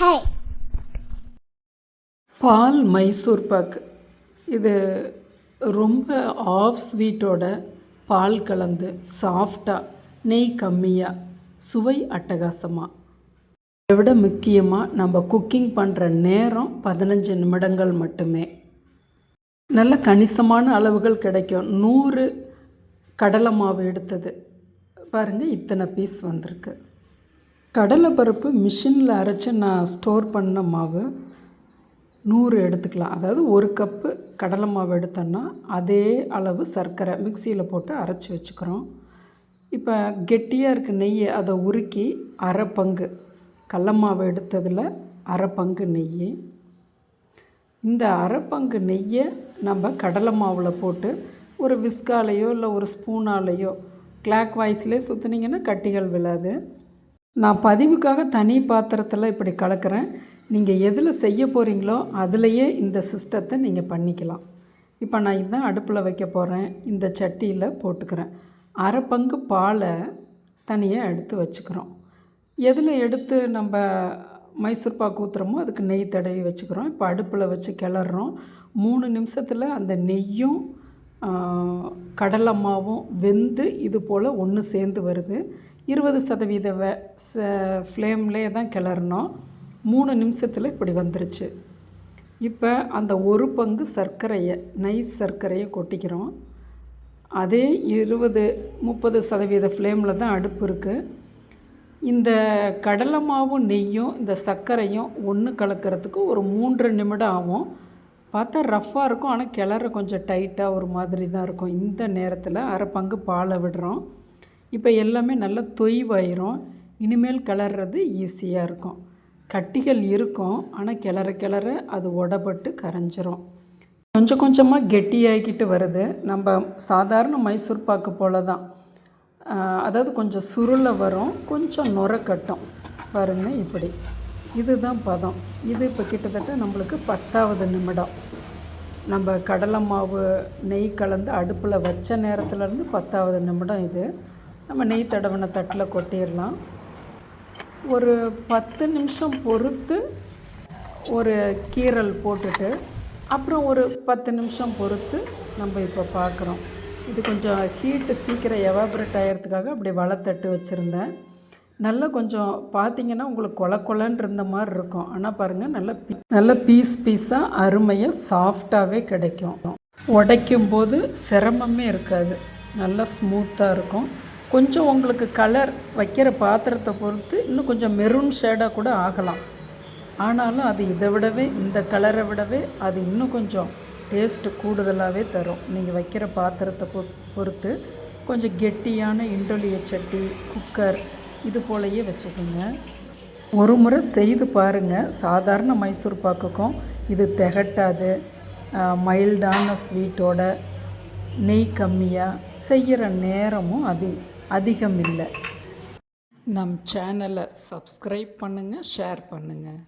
Hi பால் மைசூர் பாக். இது ரொம்ப of ஸ்வீட்டோட பால் கலந்து சாஃப்டாக நெய் கம்மியாக சுவை அட்டகாசமாக இதை விட முக்கியமாக நம்ம குக்கிங் பண்ணுற நேரம் பதினஞ்சு நிமிடங்கள் மட்டுமே. நல்ல கணிசமான அளவுகள் கிடைக்கும். நூறு கடலை மாவு எடுத்தது. பாருங்கள் இத்தனை பீஸ் வந்திருக்கு. கடலை பருப்பு மிஷினில் அரைச்சி நான் ஸ்டோர் பண்ண மாவு நூறு எடுத்துக்கலாம். அதாவது ஒரு கப்பு கடலை மாவு எடுத்தோன்னா அதே அளவு சர்க்கரை மிக்சியில் போட்டு அரைச்சி வச்சுக்கிறோம். இப்போ கெட்டியாக இருக்க நெய்யை அதை உருக்கி அரை பங்கு. கடல மாவு எடுத்ததில் அரை பங்கு நெய். இந்த அரை பங்கு நெய்யை நம்ம கடலை மாவில் போட்டு ஒரு விஸ்காலையோ இல்லை ஒரு ஸ்பூனாலேயோ கிளாக் வாய்ஸ்லேயே சுற்றுனீங்கன்னா கட்டிகள் விழாது. நான் பதிவுக்காக தனி பாத்திரத்தில் இப்படி கலக்கிறேன். நீங்கள் எதில் செய்ய போகிறீங்களோ அதுலேயே இந்த சிஸ்டத்தை நீங்கள் பண்ணிக்கலாம். இப்போ நான் இதான் அடுப்பில் வைக்க போகிறேன் இந்த சட்டியில் போட்டுக்கிறேன். அரை பங்கு பாலை தனியாக எடுத்து வச்சுக்கிறோம். எதில் எடுத்து நம்ம மைசூர் பாக்கு ஊற்றுறோமோ அதுக்கு நெய் தடவி வச்சுக்கிறோம். இப்போ அடுப்பில் வச்சு கிளறோம் மூணு நிமிஷத்தில் அந்த நெய்யும் ஆ, வெந்து இது போல் ஒன்று சேர்ந்து வருது. இருபது சதவீத ச ஃப்ளேம்லேயே தான் கிளறணும். மூணு நிமிஷத்தில் இப்படி வந்துருச்சு. இப்போ அந்த ஒரு பங்கு சர்க்கரையை நைஸ் சர்க்கரையை கொட்டிக்கிறோம். அதே இருபது முப்பது சதவீத ஃப்ளேமில் தான் அடுப்பு இருக்குது இந்த கடலை மாவும் நெய்யும் இந்த சர்க்கரையும் ஒன்று கலக்கிறதுக்கு ஒரு மூன்று நிமிடம் ஆகும். பார்த்தா ரஃப்பாக இருக்கும். ஆனால் கிளறு கொஞ்சம் டைட்டாக ஒரு மாதிரி தான் இருக்கும். இந்த நேரத்தில் அரை பங்கு பாலை விடுறோம். இப்போ எல்லாமே நல்லா தொய்வாயிரும். இனிமேல் கிளறது ஈஸியாக இருக்கும். கட்டிகள் இருக்கும். ஆனால் கிளற கிளற அது உடப்பட்டு கரைஞ்சிரும். கொஞ்சம் கொஞ்சமாக கெட்டியாகிக்கிட்டு வருது. நம்ம சாதாரண மைசூர் பாக்கு போல தான். அதாவது கொஞ்சம் சுருளை வரும். கொஞ்சம் நுர கட்டும். பாருங்கள் இப்படி. இதுதான் பதம். இது இப்போ கிட்டத்தட்ட நம்மளுக்கு பத்தாவது நிமிடம். நம்ம கடலை மாவு நெய் கலந்து அடுப்பில் வச்ச நேரத்துலேருந்து பத்தாவது நிமிடம் இது. நம்ம நெய் தடவின தட்டில் கொட்டிடலாம். ஒரு பத்து நிமிஷம் பொறுத்து ஒரு கீரல் போட்டுட்டு அப்புறம் ஒரு பத்து நிமிஷம் பொறுத்து நம்ம இப்போ பார்க்குறோம் இது கொஞ்சம் ஹீட்டு சீக்கிரம் எவாபரேட் ஆகிறதுக்காக அப்படி வளத்தட்டு வச்சுருந்தேன். நல்லா கொஞ்சம் பார்த்தீங்கன்னா உங்களுக்கு கொல கொலன்னு இருந்த மாதிரி இருக்கும். ஆனால் பாருங்கள் நல்ல பீ நல்ல பீஸ் பீஸாக அருமையாக சாஃப்டாகவே கிடைக்கும். உடைக்கும் போது சிரமமே இருக்காது. நல்லா ஸ்மூத்தாக இருக்கும். கொஞ்சம் உங்களுக்கு கலர் வைக்கிற பாத்திரத்தை பொறுத்து இன்னும் கொஞ்சம் மெரூன் ஷேடாக கூட ஆகலாம். ஆனாலும் அது இதை விடவே இந்த கலரை விடவே அது இன்னும் கொஞ்சம் டேஸ்ட்டு கூடுதலாகவே தரும். நீங்கள் வைக்கிற பாத்திரத்தை பொ- பொறுத்து கொஞ்சம் கெட்டியான இண்டோலிய சட்டி குக்கர் இது போலயே வச்சுக்கோங்க. ஒரு முறை செய்து பாருங்கள் சாதாரண மைசூர் பாக்குக்கும் இது திகட்டாது. மைல்டான ஸ்வீட்டோட நெய் கம்மியாக செய்கிற நேரமும் அது அதிகம் இல்லை. நம் சேனலை சப்ஸ்கிரைப் பண்ணுங்கள் ஷேர் பண்ணுங்கள்